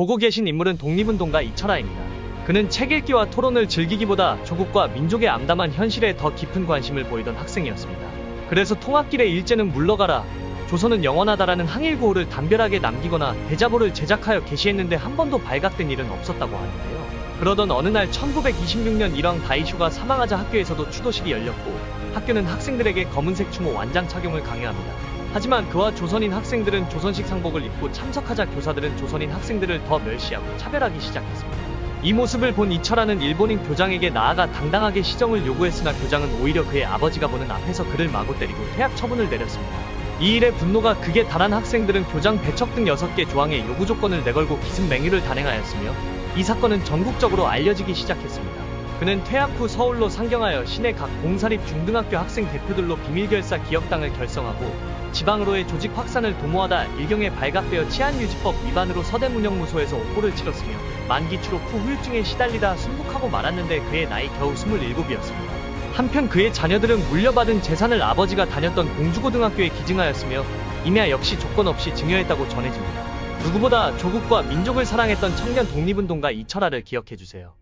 보고 계신 인물은 독립운동가 이철아입니다. 그는 책 읽기와 토론을 즐기기보다 조국과 민족의 암담한 현실에 더 깊은 관심을 보이던 학생이었습니다. 그래서 통학길에 일제는 물러가라, 조선은 영원하다라는 항일 구호를 담벼락에 남기거나 대자보를 제작하여 게시했는데 한 번도 발각된 일은 없었다고 하는데요. 그러던 어느 날 1926년 일왕 다이쇼가 사망하자 학교에서도 추도식이 열렸고 학교는 학생들에게 검은색 추모 완장 착용을 강요합니다. 하지만 그와 조선인 학생들은 조선식 상복을 입고 참석하자 교사들은 조선인 학생들을 더 멸시하고 차별하기 시작했습니다. 이 모습을 본 이철아는 일본인 교장에게 나아가 당당하게 시정을 요구했으나 교장은 오히려 그의 아버지가 보는 앞에서 그를 마구 때리고 퇴학 처분을 내렸습니다. 이 일에 분노가 극에 달한 학생들은 교장 배척 등 6개 조항의 요구 조건을 내걸고 기습맹유를 단행하였으며 이 사건은 전국적으로 알려지기 시작했습니다. 그는 퇴학 후 서울로 상경하여 시내 각 공사립 중등학교 학생 대표들로 비밀결사 기억당을 결성하고 지방으로의 조직 확산을 도모하다 일경에 발각되어 치안유지법 위반으로 서대문영무소에서 옥고를 치렀으며 만기 추록 후 후유증에 시달리다 순국하고 말았는데 그의 나이 겨우 27이었습니다. 한편 그의 자녀들은 물려받은 재산을 아버지가 다녔던 공주고등학교에 기증하였으며 임야 역시 조건 없이 증여했다고 전해집니다. 누구보다 조국과 민족을 사랑했던 청년 독립운동가 이철아를 기억해주세요.